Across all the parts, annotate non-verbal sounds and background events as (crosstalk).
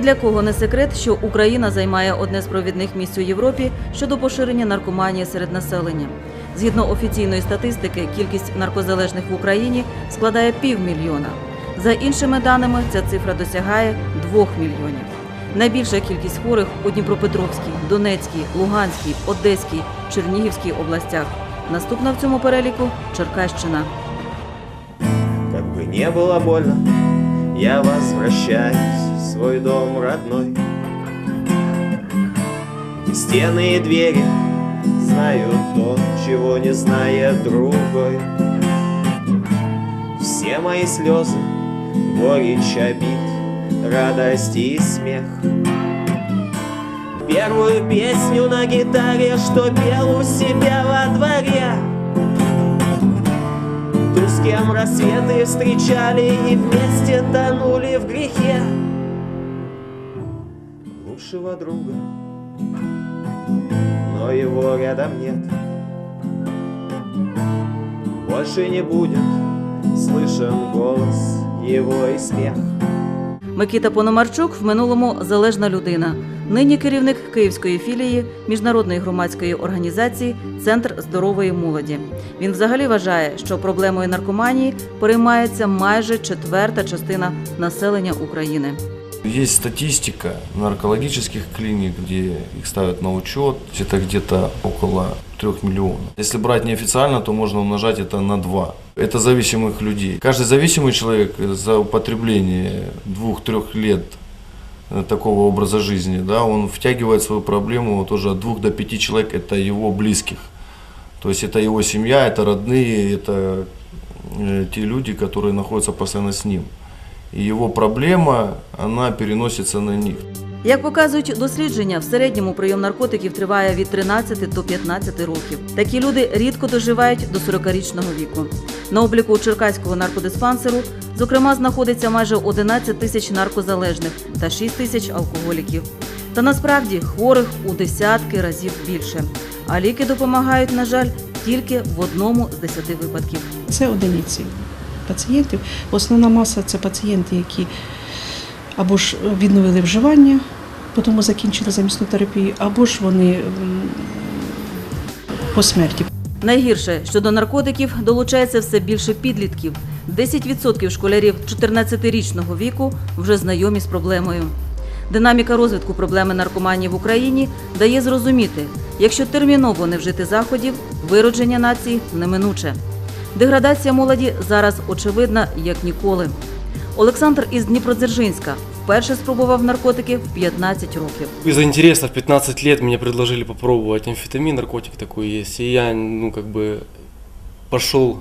Для кого не секрет, що Україна займає одне з провідних місць у Європі щодо поширення наркоманії серед населення. Згідно офіційної статистики, кількість наркозалежних в Україні складає півмільйона. За іншими даними, ця цифра досягає двох мільйонів. Найбільша кількість хворих у Дніпропетровській, Донецькій, Луганській, Одеській, Чернігівській областях. Наступна в цьому переліку Черкащина. Как бы не было больно, я возвращаюсь свой дом родной. Где стены и двери знают то, чего не знает другой. Все мои слезы, горечь обид, радость и смех. Первую песню на гитаре, что пел у себя во дворе. Ту, с кем рассветы встречали и вместе тонули в грехе Лучшего друга, но его рядом нет Больше не будет слышен голос его и смех Микита Пономарчук в минулому залежна людина. Нині керівник Київської філії міжнародної громадської організації Центр здорової молоді. Він взагалі вважає, що проблемою наркоманії переймається майже четверта частина населення України. Есть статистика наркологических клиник, где их ставят на учет. Это где-то около 3 миллионов. Если брать неофициально, то можно умножать это на 2. Это зависимых людей. Каждый зависимый человек за употребление двух-трех лет э, такого образа жизни, да, он втягивает свою проблему тоже от двух до пяти человек, это его близких. То есть это его семья, это родные, это э, те люди, которые находятся постоянно с ним. И его проблема, она переносится на них. Як показують дослідження, в середньому прийом наркотиків триває від 13 до 15 років. Такі люди рідко доживають до 40-річного віку. На обліку Черкаського наркодиспансеру, зокрема, знаходиться майже 11 тисяч наркозалежних та 6 тисяч алкоголіків. Та насправді хворих у десятки разів більше. А ліки допомагають, на жаль, тільки в одному з десяти випадків. Це одиниці пацієнтів. Основна маса це пацієнти, які або ж відновили вживання, потім закінчили замісну терапію, або ж вони по смерті. Найгірше, що до наркотиків долучається все більше підлітків. 10% школярів 14-річного віку вже знайомі з проблемою. Динаміка розвитку проблеми наркоманії в Україні дає зрозуміти, якщо терміново не вжити заходів, виродження нації неминуче. Деградація молоді зараз очевидна як ніколи. Олександр із Дніпродзержинська вперше спробував наркотики в 15 років. Из-за интереса в 15 лет мне предложили попробовать амфетамин, наркотик такой есть. И я, ну, как бы пошел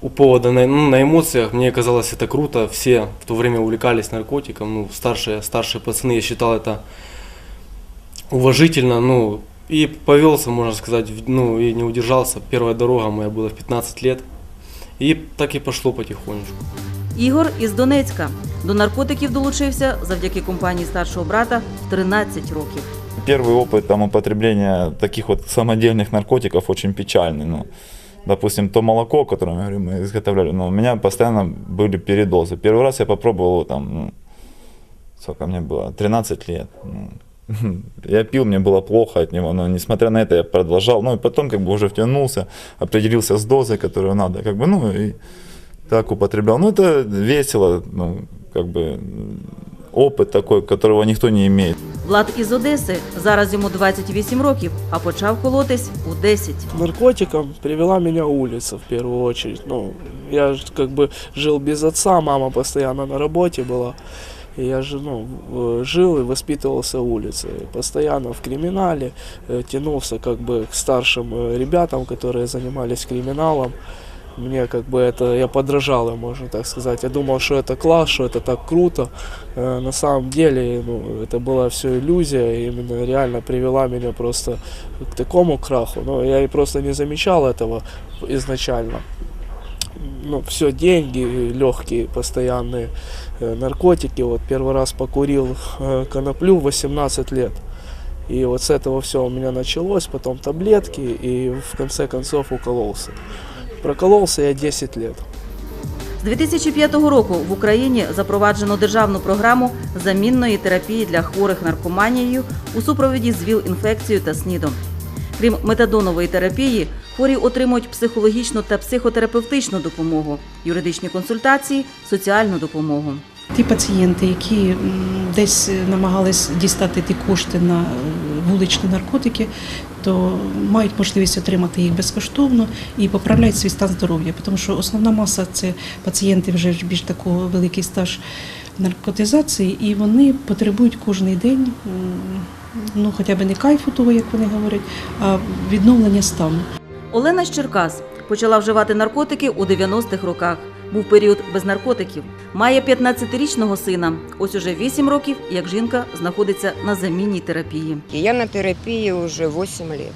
у повода на, ну, на эмоциях. Мне казалось это круто. Все в то время увлекались наркотиком. Ну, старшие, старшие пацаны, я считал это уважительно. Ну, и повелся, можно сказать, в- ну, и не удержался. Первая дорога моя была в 15 лет. И так и пошло потихонечку. Ігор із Донецька до наркотиків долучився завдяки компанії старшого брата в 13 років. Первый опыт там, употребления таких вот самодельных наркотиков очень печальный. Ну, допустим, то молоко, которое я говорю, мы изготовляли, ну, у меня постоянно были передозы. Первый раз я попробовал его там, ну, сколько мне было, 13 лет. Ну, (laughs) я пил, мне было плохо от него, но несмотря на это я продолжал. Ну и потом как бы уже втянулся, определился с дозой, которую надо, как бы, ну и так употреблял. Ну это весело, ну, как бы опыт такой, которого никто не имеет. Влад із Одеси зараз йому 28 років, а почав колотись у 10. наркотикам привела меня улица в первую очередь. Ну, я ж как бы жил без отца, мама постоянно на работе была. И я же, ну, в- жил и воспитывался улицей. Постоянно в криминале, э, тянулся как бы к старшим э, ребятам, которые занимались криминалом. Мне как бы это, я подражал им, можно так сказать. Я думал, что это класс, что это так круто. Э, На самом деле, ну, это была все иллюзия, и именно реально привела меня просто к такому краху. Но я и просто не замечал этого изначально. Ну, все деньги легкие, постоянные э, наркотики. Вот первый раз покурил э, коноплю в 18 лет. И вот с этого все у меня началось, потом таблетки, и в конце концов укололся. Прокололся я 10 лет. З 2005 року в Україні запроваджено державну програму замінної терапії для хворих наркоманією у супроводі з ВІЛ-інфекцією та СНІДом. Крім метадонової терапії, хворі отримують психологічну та психотерапевтичну допомогу, юридичні консультації, соціальну допомогу. Ті пацієнти, які десь намагались дістати ті кошти на е, вуличні наркотики, то мають можливість отримати їх безкоштовно і поправляють свій стан здоров'я, тому що основна маса це пацієнти вже більш такого великий стаж наркотизації, і вони потребують кожен день. Ну, хоча б не кайфу того, як вони говорять, а відновлення стану. Олена з Черкас почала вживати наркотики у 90-х роках. Був період без наркотиків. Має 15-річного сина. Ось уже 8 років, як жінка знаходиться на замінній терапії. И Я на терапии уже 8 лет.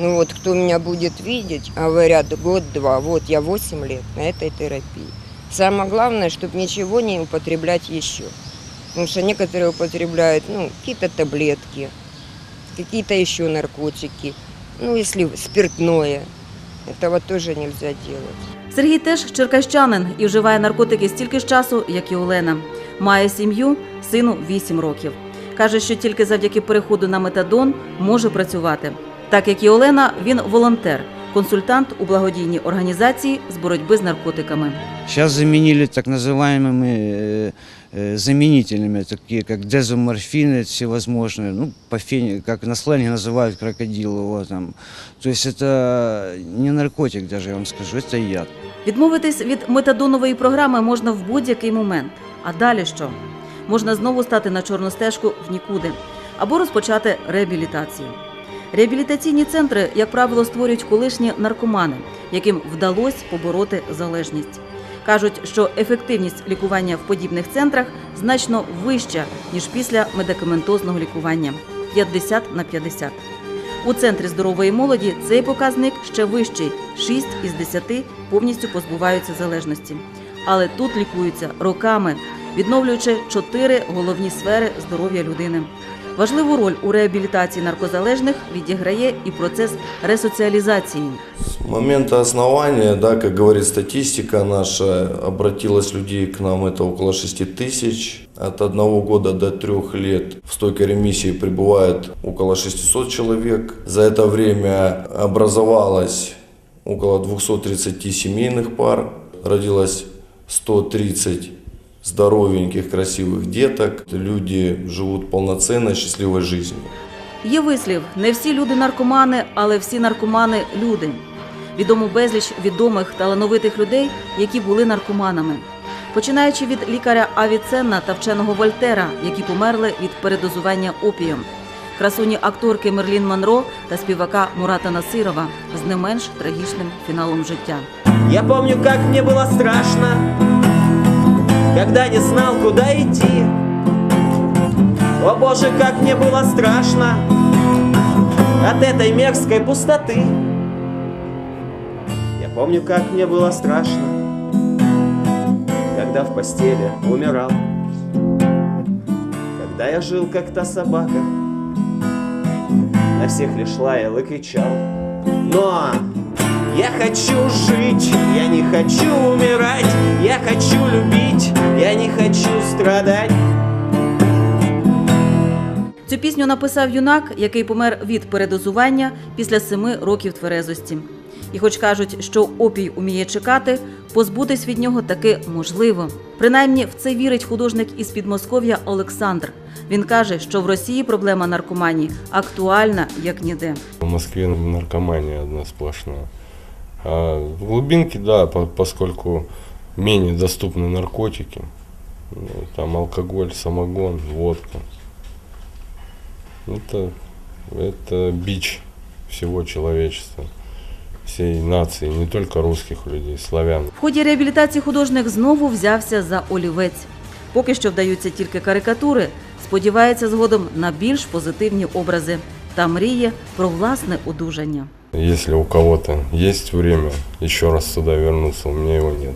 Ну вот кто меня будет видеть, говорят год-два, вот я 8 лет на этой терапии. Самое главное, чтобы ничего не употреблять еще. Потому что некоторые употребляют ну, какие-то таблетки, какие-то еще наркотики, ну если спиртное. Этого тоже нельзя делать. Сергій теж черкащанин і вживає наркотики стільки ж часу, як і Олена. Має сім'ю, сину 8 років. Каже, що тільки завдяки переходу на метадон може працювати. Так як і Олена, він волонтер, консультант у благодійній організації з боротьби з наркотиками. Сейчас заменили так называемыми э, э, заменителями, такие как дезоморфины всевозможные, ну, по фене, как на сленге называют крокодил его там. То есть это не наркотик даже, я вам скажу, это яд. Відмовитись від метадонової програми можна в будь-який момент. А далі що? Можна знову стати на чорну стежку в нікуди або розпочати реабілітацію. Реабілітаційні центри, як правило, створюють колишні наркомани, яким вдалося побороти залежність. Кажуть, що ефективність лікування в подібних центрах значно вища, ніж після медикаментозного лікування 50 на 50. У центрі здорової молоді цей показник ще вищий 6 із 10 повністю позбуваються залежності. Але тут лікуються роками, відновлюючи чотири головні сфери здоров'я людини. Важливу роль у реабілітації наркозалежних відіграє і процес ресоціалізації. С момента основания, да, как говорит статистика наша, обратилось людей к нам это около 6 тысяч. От одного года до трех лет в стойкой ремиссии пребывает около 600 человек. За это время образовалось около 230 семейных пар, родилось 130 здоровеньких, красивых деток. Люди живут полноценной, счастливой жизнью. Є вислів: не всі люди наркомани, але всі наркомани люди. Відомо безліч відомих талановитих людей, які були наркоманами. Починаючи від лікаря Авіценна та вченого Вольтера, які померли від передозування опієм, красуні акторки Мерлін Монро та співака Мурата Насирова з не менш трагічним фіналом життя. Я помню, как мне было страшно, когда не знал, куда идти. О боже, как мне было страшно от этой мерзкой пустоты. Я помню, как мне было страшно, когда в постели умирал, когда я жил как та собака, на всех лишь лаял и кричал. Но я хочу жить, я не хочу умирать, я хочу любить, я не хочу страдать. Цю пісню написав юнак, який помер від передозування після семи років тверезості. І хоч кажуть, що опій уміє чекати, позбутись від нього таки можливо. Принаймні в це вірить художник із Підмосков'я Олександр. Він каже, що в Росії проблема наркоманії актуальна як ніде. В Москве наркомания одна сплошная. А в глубинке, да, по- поскольку менее доступны наркотики, ну, там алкоголь, самогон, водка. Это, это бич всего человечества, всей нации, не только русских людей, славян. В ході реабілітації художник знову взявся за олівець. Поки що вдаються тільки карикатури, сподівається згодом на більш позитивні образи та мріє про власне одужання. Если у кого-то есть время еще раз сюда вернуться, у меня его нет.